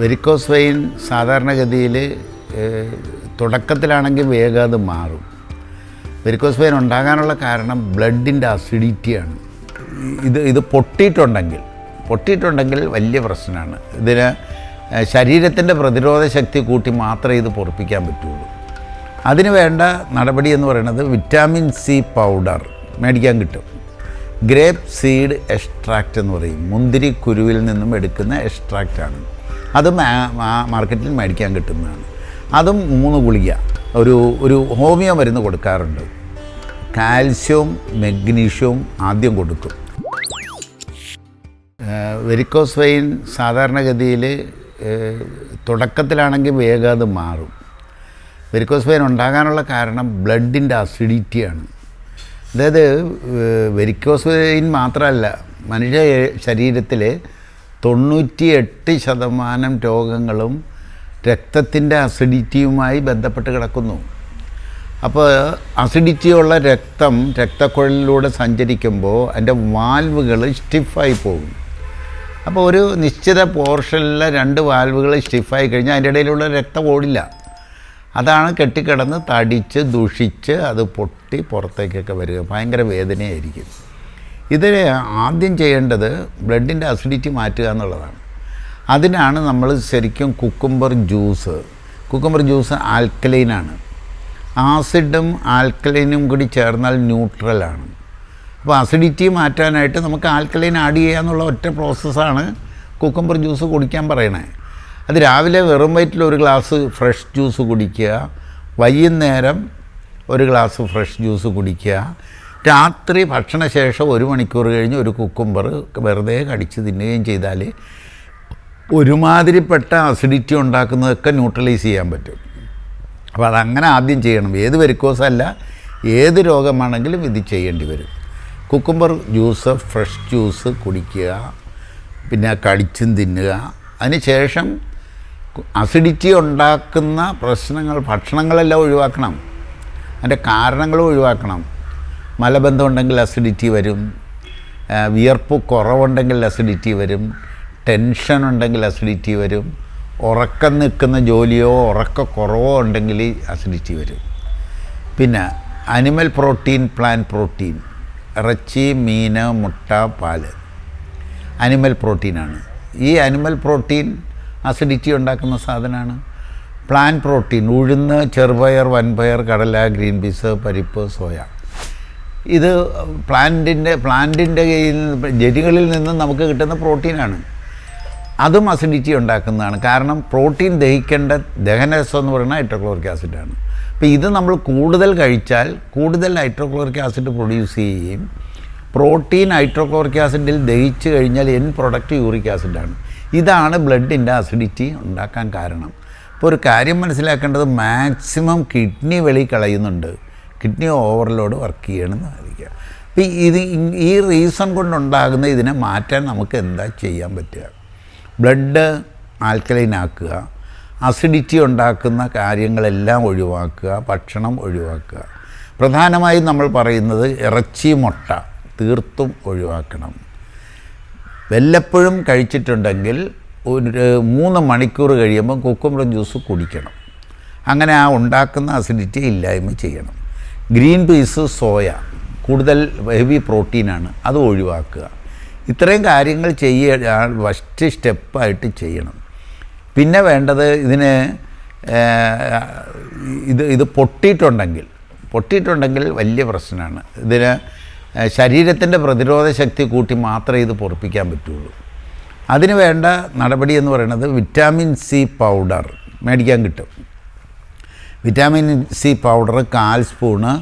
Varicose vein സാധാരണഗതിയിൽ തുടക്കത്തിലാണെങ്കിൽ വേഗം അത് മാറും. വെരിക്കോസ് വെയിൻ ഉണ്ടാകാനുള്ള കാരണം ബ്ലഡിന്റെ അസിഡിറ്റിയാണ്. ഇത് ഇത് പൊട്ടിയിട്ടുണ്ടെങ്കിൽ പൊട്ടിയിട്ടുണ്ടെങ്കിൽ വലിയ പ്രശ്നമാണ്. ഇതിന് ശരീരത്തിന്റെ പ്രതിരോധ ശക്തി കൂട്ടി മാത്രമേ ഇത് പൊറപ്പിക്കാൻ പറ്റുള്ളൂ. അതിന് വേണ്ട നടപടി എന്ന് പറയുന്നത് വിറ്റാമിൻ സി പൗഡർ മേടിക്കാൻ കിട്ടും. ഗ്രേപ്പ് സീഡ് എക്സ്ട്രാക്റ്റ് എന്ന് പറയും. മുന്തിരി കുരുവിൽ നിന്നും എടുക്കുന്ന എക്സ്ട്രാക്റ്റാണ്. അത് മാർക്കറ്റിൽ മേടിക്കാൻ കിട്ടുന്നതാണ്. അതും മൂന്ന് ഗുളിക. ഒരു ഒരു ഹോമിയോ മരുന്ന് കൊടുക്കാറുണ്ട്. കാൽസ്യവും മെഗ്നീഷ്യവും ആദ്യം കൊടുക്കും. വെരിക്കോസ് വെയിൻ സാധാരണഗതിയിൽ തുടക്കത്തിലാണെങ്കിൽ വേഗം അത് മാറും. വെരിക്കോസ് വെയിൻ ഉണ്ടാകാനുള്ള കാരണം ബ്ലഡിന്റെ അസിഡിറ്റിയാണ്. അതായത് വെരിക്കോസ് വെയിൻ മാത്രമല്ല മനുഷ്യ ശരീരത്തിൽ തൊണ്ണൂറ്റി എട്ട് ശതമാനം രോഗങ്ങളും രക്തത്തിന്റെ അസിഡിറ്റിയുമായി ബന്ധപ്പെട്ട് കിടക്കുന്നു. അപ്പോൾ അസിഡിറ്റിയുള്ള രക്തം രക്തക്കുഴലിലൂടെ സഞ്ചരിക്കുമ്പോൾ അതിന്റെ വാൽവുകൾ സ്റ്റിഫായി പോകും. അപ്പോൾ ഒരു നിശ്ചിത പോർഷനിലെ രണ്ട് വാൽവുകൾ സ്റ്റിഫായി കഴിഞ്ഞാൽ അതിന്റെ ഇടയിലുള്ള രക്തം ഓടില്ല. അതാണ് കെട്ടിക്കിടന്ന് തടിച്ച് ദുഷിച്ച് അത് പൊട്ടി പുറത്തേക്കൊക്കെ വരിക. ഭയങ്കര വേദനയായിരിക്കും. ഇതിന് ആദ്യം ചെയ്യേണ്ടത് ബ്ലഡിന്റെ അസിഡിറ്റി മാറ്റുക എന്നുള്ളതാണ്. അതിനാണ് നമ്മൾ ശരിക്കും കുക്കുംബർ ജ്യൂസ് കുക്കുംബർ ജ്യൂസ് ആൽക്കലൈനാണ് ആസിഡും ആൽക്കലൈനും കൂടി ചേർന്നാൽ ന്യൂട്രലാണ് അപ്പോൾ അസിഡിറ്റി മാറ്റാനായിട്ട് നമുക്ക് ആൽക്കലൈൻ ആഡ് ചെയ്യുക എന്നുള്ള ഒറ്റ പ്രോസസ്സാണ് കുക്കുംബർ ജ്യൂസ് കുടിക്കാൻ പറയണേ. അത് രാവിലെ വെറും വയറ്റിൽ ഒരു ഗ്ലാസ് ഫ്രഷ് ജ്യൂസ് കുടിക്കുക വൈകുന്നേരം ഒരു ഗ്ലാസ് ഫ്രഷ് ജ്യൂസ് കുടിക്കുക രാത്രി ഭക്ഷണശേഷം ഒരു മണിക്കൂർ കഴിഞ്ഞ് ഒരു കുക്കുംബർ വെറുതെ കടിച്ച് തിന്നുകയും ചെയ്താൽ ഒരുമാതിരിപ്പെട്ട അസിഡിറ്റി ഉണ്ടാക്കുന്നതൊക്കെ ന്യൂട്രലൈസ് ചെയ്യാൻ പറ്റും. അപ്പോൾ അതങ്ങനെ ആദ്യം ചെയ്യണം. ഏത് വെരിക്കോസല്ല ഏത് രോഗമാണെങ്കിലും ഇത് ചെയ്യേണ്ടി വരും. കുക്കുംബർ ജ്യൂസ് ഫ്രഷ് ജ്യൂസ് കുടിക്കുക പിന്നെ കടിച്ചും തിന്നുക. അതിനുശേഷം അസിഡിറ്റി ഉണ്ടാക്കുന്ന പ്രശ്നങ്ങൾ ഭക്ഷണങ്ങളെല്ലാം ഒഴിവാക്കണം. അതിന്റെ കാരണങ്ങളും ഒഴിവാക്കണം. മലബന്ധം ഉണ്ടെങ്കിൽ അസിഡിറ്റി വരും വിയർപ്പ് കുറവുണ്ടെങ്കിൽ അസിഡിറ്റി വരും. ടെൻഷൻ ഉണ്ടെങ്കിൽ അസിഡിറ്റി വരും. ഉറക്കം നിൽക്കുന്ന ജോലിയോ ഉറക്കക്കുറവോ ഉണ്ടെങ്കിൽ അസിഡിറ്റി വരും. പിന്നെ അനിമൽ പ്രോട്ടീൻ പ്ലാൻ പ്രോട്ടീൻ ഇറച്ചി മീൻ മുട്ട പാൽ അനിമൽ പ്രോട്ടീനാണ് ഈ അനിമൽ പ്രോട്ടീൻ അസിഡിറ്റി ഉണ്ടാക്കുന്ന സാധനമാണ്. പ്ലാൻ പ്രോട്ടീൻ ഉഴുന്ന് ചെറുപയർ വൻപയർ കടല ഗ്രീൻ പീസ് പരിപ്പ് സോയ ഇത് പ്ലാന്റിന്റെ പ്ലാന്റിന്റെ കയ്യിൽ നിന്ന് നിന്നും നമുക്ക് കിട്ടുന്ന പ്രോട്ടീനാണ്. അതും അസിഡിറ്റി ഉണ്ടാക്കുന്നതാണ്. കാരണം പ്രോട്ടീൻ ദഹിക്കേണ്ട ദഹനരസം എന്ന് പറയുന്നത് ഹൈഡ്രോക്ലോറിക് ആസിഡാണ് അപ്പോൾ ഇത് നമ്മൾ കൂടുതൽ കഴിച്ചാൽ കൂടുതൽ ഹൈഡ്രോക്ലോറിക് ആസിഡ് പ്രൊഡ്യൂസ് ചെയ്യുകയും പ്രോട്ടീൻ ഹൈഡ്രോക്ലോറിക് ആസിഡിൽ ദഹിച്ചു കഴിഞ്ഞാൽ എൻ പ്രൊഡക്റ്റ് യൂറിക് ആസിഡാണ് ഇതാണ് ബ്ലഡിന്റെ അസിഡിറ്റി ഉണ്ടാക്കാൻ കാരണം. അപ്പോൾ ഒരു കാര്യം മനസ്സിലാക്കേണ്ടത് മാക്സിമം കിഡ്നി വെളി കളയുന്നുണ്ട്. കിഡ്നി ഓവർലോഡ് വർക്ക് ചെയ്യണമെന്ന് ആയിരിക്കുക അപ്പോൾ ഇത് ഈ റീസൺ കൊണ്ടുണ്ടാകുന്ന ഇതിനെ മാറ്റാൻ നമുക്ക് എന്താ ചെയ്യാൻ പറ്റുക? ബ്ലഡ് ആൽക്കലൈൻ ആക്കുക അസിഡിറ്റി ഉണ്ടാക്കുന്ന കാര്യങ്ങളെല്ലാം ഒഴിവാക്കുക ഭക്ഷണം ഒഴിവാക്കുക. പ്രധാനമായും നമ്മൾ പറയുന്നത് ഇറച്ചി മുട്ട തീർത്തും ഒഴിവാക്കണം. വല്ലപ്പോഴും കഴിച്ചിട്ടുണ്ടെങ്കിൽ ഒരു മൂന്ന് മണിക്കൂർ കഴിയുമ്പം കുക്കുംബർ ജ്യൂസ് കുടിക്കണം. അങ്ങനെ ആ ഉണ്ടാക്കുന്ന അസിഡിറ്റി ഇല്ലായ്മ ചെയ്യണം. ഗ്രീൻ പീസ് സോയ കൂടുതൽ ഹെവി പ്രോട്ടീനാണ് അത് ഒഴിവാക്കുക. ഇത്രയും കാര്യങ്ങൾ ചെയ്യുക ഫസ്റ്റ് സ്റ്റെപ്പായിട്ട് ചെയ്യണം. പിന്നെ വേണ്ടത് ഇതിന് ഇത് ഇത് പൊട്ടിയിട്ടുണ്ടെങ്കിൽ പൊട്ടിയിട്ടുണ്ടെങ്കിൽ വലിയ പ്രശ്നമാണ്. ഇതിന് ശരീരത്തിന്റെ പ്രതിരോധ ശക്തി കൂട്ടി മാത്രമേ ഇത് പൊറപ്പിക്കാൻ പറ്റുള്ളൂ. അതിന് വേണ്ട നടപടി എന്ന് പറയുന്നത് വിറ്റാമിൻ സി പൗഡർ മേടിക്കാൻ കിട്ടും. വിറ്റാമിൻ സി പൗഡർ കാൽ സ്പൂണ്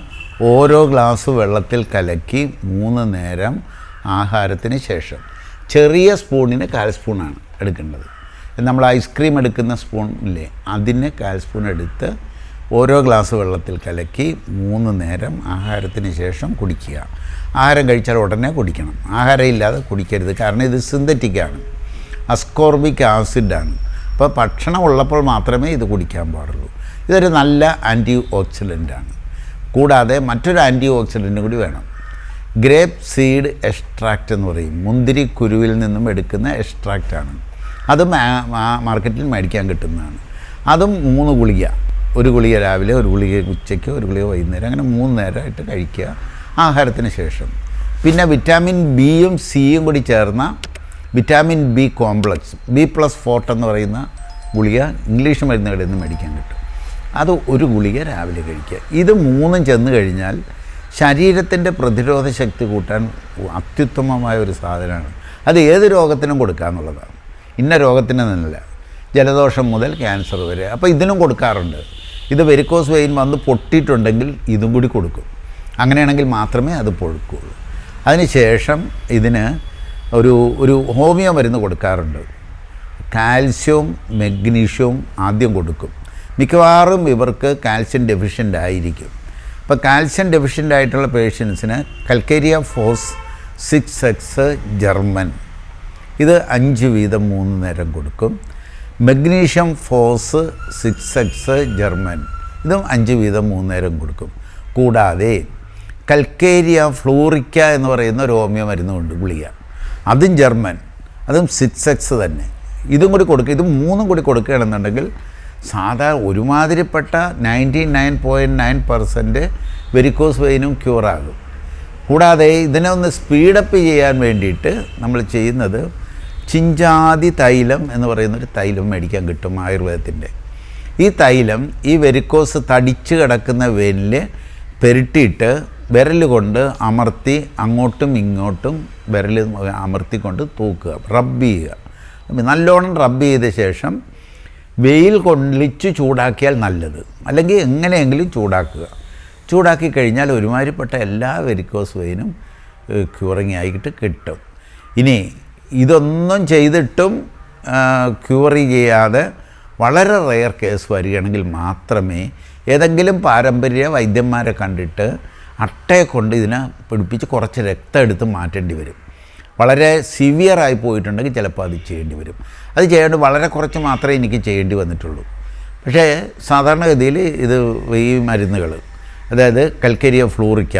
ഓരോ ഗ്ലാസ് വെള്ളത്തിൽ കലക്കി മൂന്ന് നേരം ആഹാരത്തിന് ശേഷം. ചെറിയ സ്പൂണിന് കാൽ സ്പൂണാണ് എടുക്കേണ്ടത്. നമ്മൾ ഐസ്ക്രീം എടുക്കുന്ന സ്പൂൺ ഇല്ലേ അതിന് കാൽ സ്പൂൺ എടുത്ത് ഓരോ ഗ്ലാസ് വെള്ളത്തിൽ കലക്കി മൂന്ന് നേരം ആഹാരത്തിന് ശേഷം കുടിക്കുക. ആഹാരം കഴിച്ചാൽ ഉടനെ കുടിക്കണം. ആഹാരം ഇല്ലാതെ കുടിക്കരുത്. കാരണം ഇത് സിന്തറ്റിക്കാണ് അസ്കോർബിക് ആസിഡാണ് അപ്പോൾ ഭക്ഷണം ഉള്ളപ്പോൾ മാത്രമേ ഇത് കുടിക്കാൻ പാടുള്ളൂ. ഇതൊരു നല്ല ആന്റി ഓക്സിഡന്റാണ് കൂടാതെ മറ്റൊരു ആന്റി ഓക്സിഡന്റ് കൂടി വേണം. ഗ്രേപ്പ് സീഡ് എക്സ്ട്രാക്റ്റ് എന്ന് പറയും. മുന്തിരി കുരുവിൽ നിന്നും എടുക്കുന്ന എക്സ്ട്രാക്റ്റാണ്. അതും മാർക്കറ്റിൽ മേടിക്കാൻ കിട്ടുന്നതാണ്. അതും മൂന്ന് ഗുളിക. ഒരു ഗുളിക രാവിലെ ഒരു ഗുളിക ഉച്ചയ്ക്ക് ഒരു ഗുളിക വൈകുന്നേരം അങ്ങനെ മൂന്ന് നേരമായിട്ട് കഴിക്കുക. ആഹാരത്തിന് ശേഷം. പിന്നെ വിറ്റാമിൻ ബിയും സിയും കൂടി ചേർന്ന vitamin B complex B plus forte എന്ന് പറയുന്ന ഗുളിക ഇംഗ്ലീഷ് മരുന്നുകളിൽ നിന്ന് മേടിക്കാൻ കിട്ടും. അത് ഒരു ഗുളിക രാവിലെ കഴിക്കുക. ഇത് മൂന്നും ചെന്ന് കഴിഞ്ഞാൽ ശരീരത്തിന്റെ പ്രതിരോധ ശക്തി കൂട്ടാൻ അത്യുത്തമമായ ഒരു സാധനമാണ്. അത് ഏത് രോഗത്തിനും കൊടുക്കാമെന്നുള്ളതാണ് ഇന്ന രോഗത്തിന് നിന്നില്ല. ജലദോഷം മുതൽ ക്യാൻസർ വരെ. അപ്പോൾ ഇതിനും കൊടുക്കാറുണ്ട്. ഇത് വെരിക്കോസ് വെയിൻ വന്ന് പൊട്ടിയിട്ടുണ്ടെങ്കിൽ ഇതും കൂടി കൊടുക്കും. അങ്ങനെയാണെങ്കിൽ മാത്രമേ അത് പൊഴുക്കുള്ളൂ. അതിനുശേഷം ഇതിന് ഒരു ഒരു ഹോമിയോ മരുന്ന് കൊടുക്കാറുണ്ട്. കാൽസ്യവും മെഗ്നീഷ്യവും ആദ്യം കൊടുക്കും. മിക്കവാറും ഇവർക്ക് കാൽസ്യം ഡെഫിഷ്യന്റ് ആയിരിക്കും. അപ്പോൾ കാൽസ്യം ഡെഫിഷ്യന്റ് ആയിട്ടുള്ള പേഷ്യൻസിന് calcarea phos six X German. ഇത് അഞ്ച് വീതം മൂന്ന് നേരം കൊടുക്കും. Magnesium phos six X German. ഇതും അഞ്ച് വീതം മൂന്ന് നേരം കൊടുക്കും. കൂടാതെ കൽക്കേരിയ ഫ്ലൂറിക്ക എന്ന് പറയുന്ന ഒരു ഹോമിയോ മരുന്നുണ്ട് ഗുളിക. അതും ജർമ്മൻ. അതും സിക്സ് എക്സ് തന്നെ. ഇതും കൂടി കൊടുക്കുക ഇത് മൂന്നും കൂടി കൊടുക്കുകയാണെന്നുണ്ടെങ്കിൽ സാധാ ഒരുമാതിരിപ്പെട്ട ninety nine point nine percent varicose വെയിനും ക്യൂറാകും. കൂടാതെ ഇതിനെ ഒന്ന് സ്പീഡപ്പ് ചെയ്യാൻ വേണ്ടിയിട്ട് നമ്മൾ ചെയ്യുന്നത് ചിഞ്ചാതി തൈലം എന്ന് പറയുന്നൊരു തൈലം മേടിക്കാൻ കിട്ടും ആയുർവേദത്തിന്റെ. ഈ തൈലം ഈ വെരിക്കോസ് തടിച്ച് കിടക്കുന്ന വെല്ല് പെരുട്ടിയിട്ട് വിരൽ കൊണ്ട് അമർത്തി അങ്ങോട്ടും ഇങ്ങോട്ടും വിരൽ അമർത്തിക്കൊണ്ട് തൂക്കുക റബ്ബ് ചെയ്യുക. നല്ലോണം റബ്ബ് ചെയ്ത ശേഷം വെയിൽ കൊള്ളിച്ച് ചൂടാക്കിയാൽ നല്ലത്. അല്ലെങ്കിൽ എങ്ങനെയെങ്കിലും ചൂടാക്കുക. ചൂടാക്കി കഴിഞ്ഞാൽ ഒരുമാതിരിപ്പെട്ട എല്ലാ വെരിക്കോസ് വെയിനും ക്യൂറിങ് ആയിട്ട് കിട്ടും. ഇനി ഇതൊന്നും ചെയ്തിട്ടും ക്യൂറി ചെയ്യാതെ വളരെ റെയർ കേസ് വരികയാണെങ്കിൽ മാത്രമേ ഏതെങ്കിലും പാരമ്പര്യ വൈദ്യന്മാരെ കണ്ടിട്ട് അട്ടയെ കൊണ്ട് ഇതിനെ പിടിപ്പിച്ച് കുറച്ച് രക്തം എടുത്ത് മാറ്റേണ്ടി വരും. വളരെ സിവിയറായി പോയിട്ടുണ്ടെങ്കിൽ ചിലപ്പോൾ അത് ചെയ്യേണ്ടി വരും. അത് ചെയ്യേണ്ട വളരെ കുറച്ച് മാത്രമേ എനിക്ക് ചെയ്യേണ്ടി വന്നിട്ടുള്ളൂ. പക്ഷേ സാധാരണഗതിയിൽ ഇത് ഈ മരുന്നുകൾ അതായത് കൽക്കരിയ ഫ്ലൂറിക്ക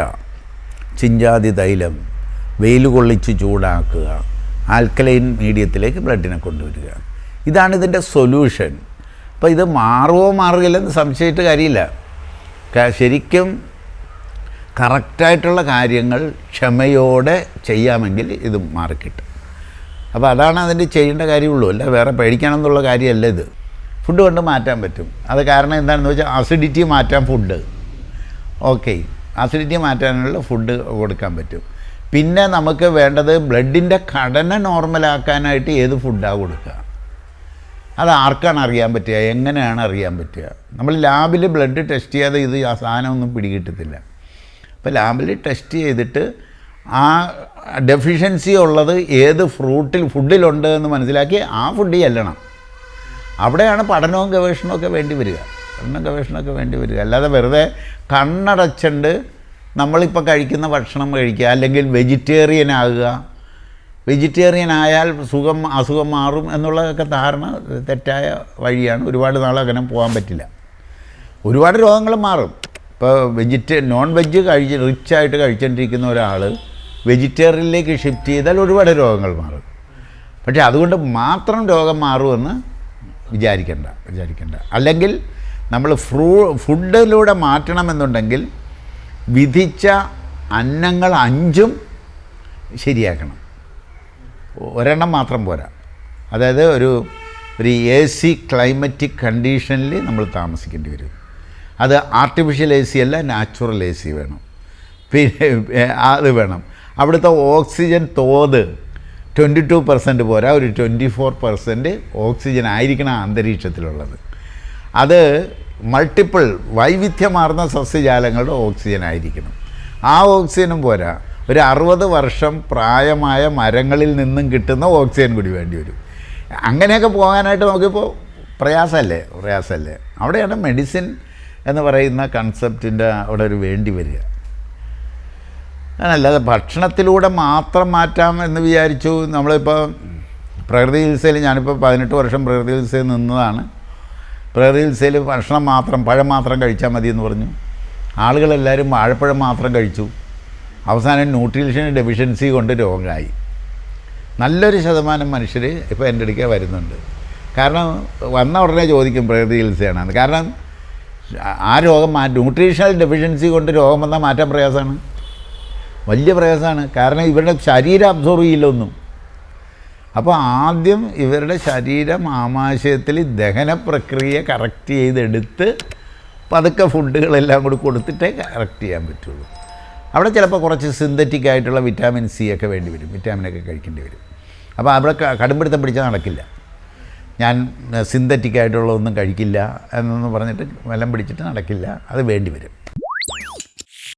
ചിഞ്ചാതി തൈലം വെയിൽ കൊള്ളിച്ച് ചൂടാക്കുക ആൽക്കലൈൻ മീഡിയത്തിലേക്ക് ബ്ലഡിനെ കൊണ്ടുവരിക ഇതാണ് ഇതിന്റെ സൊല്യൂഷൻ. അപ്പോൾ ഇത് മാറുമോ മാറുകയില്ലെന്ന് സംശയിച്ചിട്ട് കാര്യമില്ല. ശരിക്കും കറക്റ്റായിട്ടുള്ള കാര്യങ്ങൾ ക്ഷമയോടെ ചെയ്യാമെങ്കിൽ ഇത് മാറിക്കിട്ടും. അപ്പോൾ അതാണ് അതിന്റെ ചെയ്യേണ്ട കാര്യമുള്ളൂ. അല്ല വേറെ പേടിക്കണമെന്നുള്ള കാര്യമല്ല ഇത്. ഫുഡ് കൊണ്ട് മാറ്റാൻ പറ്റും. അത് കാരണം എന്താണെന്ന് വെച്ചാൽ അസിഡിറ്റി മാറ്റാൻ ഫുഡ്. ഓക്കെ. അസിഡിറ്റി മാറ്റാനുള്ള ഫുഡ് കൊടുക്കാൻ പറ്റും. പിന്നെ നമുക്ക് വേണ്ടത് ബ്ലഡിന്റെ ഘടന നോർമലാക്കാനായിട്ട് ഏത് ഫുഡാണ് കൊടുക്കുക? അത് ആർക്കാണ് അറിയാൻ പറ്റുക? എങ്ങനെയാണ് അറിയാൻ പറ്റുക? നമ്മൾ ലാബിൽ ബ്ലഡ് ടെസ്റ്റ് ചെയ്യാതെ ഇത് ആ സാധനമൊന്നും പിടികിട്ടത്തില്ല. അപ്പോൾ ലാബിൽ ടെസ്റ്റ് ചെയ്തിട്ട് ആ ഡെഫിഷ്യൻസി ഉള്ളത് ഏത് ഫ്രൂട്ടിൽ ഫുഡിലുണ്ട് എന്ന് മനസ്സിലാക്കി ആ ഫുഡ് ചെല്ലണം. അവിടെയാണ് പഠനവും ഗവേഷണവും ഒക്കെ വേണ്ടി വരിക. പഠനവും ഗവേഷണമൊക്കെ വേണ്ടി വരിക. അല്ലാതെ വെറുതെ കണ്ണടച്ചുണ്ട് നമ്മളിപ്പോൾ കഴിക്കുന്ന ഭക്ഷണം കഴിക്കുക അല്ലെങ്കിൽ വെജിറ്റേറിയൻ ആകുക. വെജിറ്റേറിയൻ ആയാൽ സുഖം അസുഖം മാറും എന്നുള്ളതൊക്കെ ധാരണ തെറ്റായ വഴിയാണ്. ഒരുപാട് നാൾ അങ്ങനെ പോകാൻ പറ്റില്ല. ഒരുപാട് രോഗങ്ങൾ മാറും. ഇപ്പോൾ വെജിറ്റേ നോൺ വെജ് കഴിച്ച് റിച്ചായിട്ട് കഴിച്ചുകൊണ്ടിരിക്കുന്ന ഒരാൾ വെജിറ്റേറിയനിലേക്ക് ഷിഫ്റ്റ് ചെയ്താൽ ഒരുപാട് രോഗങ്ങൾ മാറും. പക്ഷേ അതുകൊണ്ട് മാത്രം രോഗം മാറുമെന്ന് വിചാരിക്കേണ്ട വിചാരിക്കേണ്ട. അല്ലെങ്കിൽ നമ്മൾ ഫ്രൂ ഫുഡിലൂടെ മാറ്റണമെന്നുണ്ടെങ്കിൽ വിധിച്ച അന്നങ്ങൾ അഞ്ചും ശരിയാക്കണം. ഒരെണ്ണം മാത്രം പോരാ. അതായത് ഒരു ഒരു എ സി ക്ലൈമറ്റിക് കണ്ടീഷനിൽ നമ്മൾ താമസിക്കേണ്ടി വരും. അത് ആർട്ടിഫിഷ്യൽ എ സി അല്ല നാച്ചുറൽ എ സി വേണം. പിന്നെ അത് വേണം. അവിടുത്തെ ഓക്സിജൻ തോത് ട്വന്റി ടു പെർസെന്റ് പോരാ ഒരു ട്വന്റി ഫോർ പെർസെന്റ് ഓക്സിജൻ ആയിരിക്കണം അന്തരീക്ഷത്തിലുള്ളത്. അത് മൾട്ടിപ്പിൾ വൈവിധ്യമാർന്ന സസ്യജാലങ്ങളുടെ ഓക്സിജൻ ആയിരിക്കണം. ആ ഓക്സിജനും പോരാ ഒരു അറുപത് വർഷം പ്രായമായ മരങ്ങളിൽ നിന്നും കിട്ടുന്ന ഓക്സിജൻ കൂടി വേണ്ടി വരും. അങ്ങനെയൊക്കെ പോകാനായിട്ട് നമുക്കിപ്പോൾ പ്രയാസമല്ലേ പ്രയാസമല്ലേ അവിടെയാണ് മെഡിസിൻ എന്ന് പറയുന്ന കൺസെപ്റ്റിന്റെ അവിടെ ഒരു വേണ്ടി വരിക. അല്ലാതെ ഭക്ഷണത്തിലൂടെ മാത്രം മാറ്റാം എന്ന് വിചാരിച്ചു. നമ്മളിപ്പോൾ പ്രകൃതി ചികിത്സയിൽ ഞാനിപ്പോൾ പതിനെട്ട് വർഷം പ്രകൃതി ചികിത്സയിൽ നിന്നതാണ്. പ്രകൃതി ചികിത്സയിൽ ഭക്ഷണം മാത്രം പഴം മാത്രം കഴിച്ചാൽ മതി എന്ന് പറഞ്ഞു. ആളുകളെല്ലാവരും വാഴപ്പഴം മാത്രം കഴിച്ചു. അവസാനം ന്യൂട്രീഷൻ ഡെഫിഷ്യൻസി കൊണ്ട് രോഗമായി നല്ലൊരു ശതമാനം മനുഷ്യർ ഇപ്പോൾ എന്റെ അടുക്കാൻ വരുന്നുണ്ട്. കാരണം വന്ന ഉടനെ ചോദിക്കും പ്രകൃതി ചികിത്സയാണ് കാരണം ആ രോഗം ന്യൂട്രീഷണൽ ഡെഫിഷ്യൻസി കൊണ്ട് രോഗം വന്നാൽ മാറ്റാൻ പ്രയാസമാണ്. വലിയ പ്രയാസമാണ്. കാരണം ഇവരുടെ ശരീരം അബ്സോർവ് ചെയ്യില്ല ഒന്നും. അപ്പോൾ ആദ്യം ഇവരുടെ ശരീരം ആമാശയത്തിൽ ദഹന പ്രക്രിയ കറക്റ്റ് ചെയ്തെടുത്ത് പതുക്കെ ഫുഡുകളെല്ലാം കൂടി കൊടുത്തിട്ടേ കറക്റ്റ് ചെയ്യാൻ പറ്റുള്ളൂ. അവിടെ ചിലപ്പോൾ കുറച്ച് സിന്തറ്റിക് ആയിട്ടുള്ള വിറ്റാമിൻ സി ഒക്കെ വേണ്ടി വരും. വിറ്റാമിനൊക്കെ കഴിക്കേണ്ടി വരും. അപ്പോൾ അവിടെ കടുംപിടുത്തം പിടിച്ചാൽ നടക്കില്ല. ഞാൻ സിന്തറ്റിക് ആയിട്ടുള്ളതൊന്നും കഴിക്കില്ല എന്നൊന്നും പറഞ്ഞിട്ട് വലം പിടിച്ചിട്ട് നടക്കില്ല. അത് വേണ്ടി വരും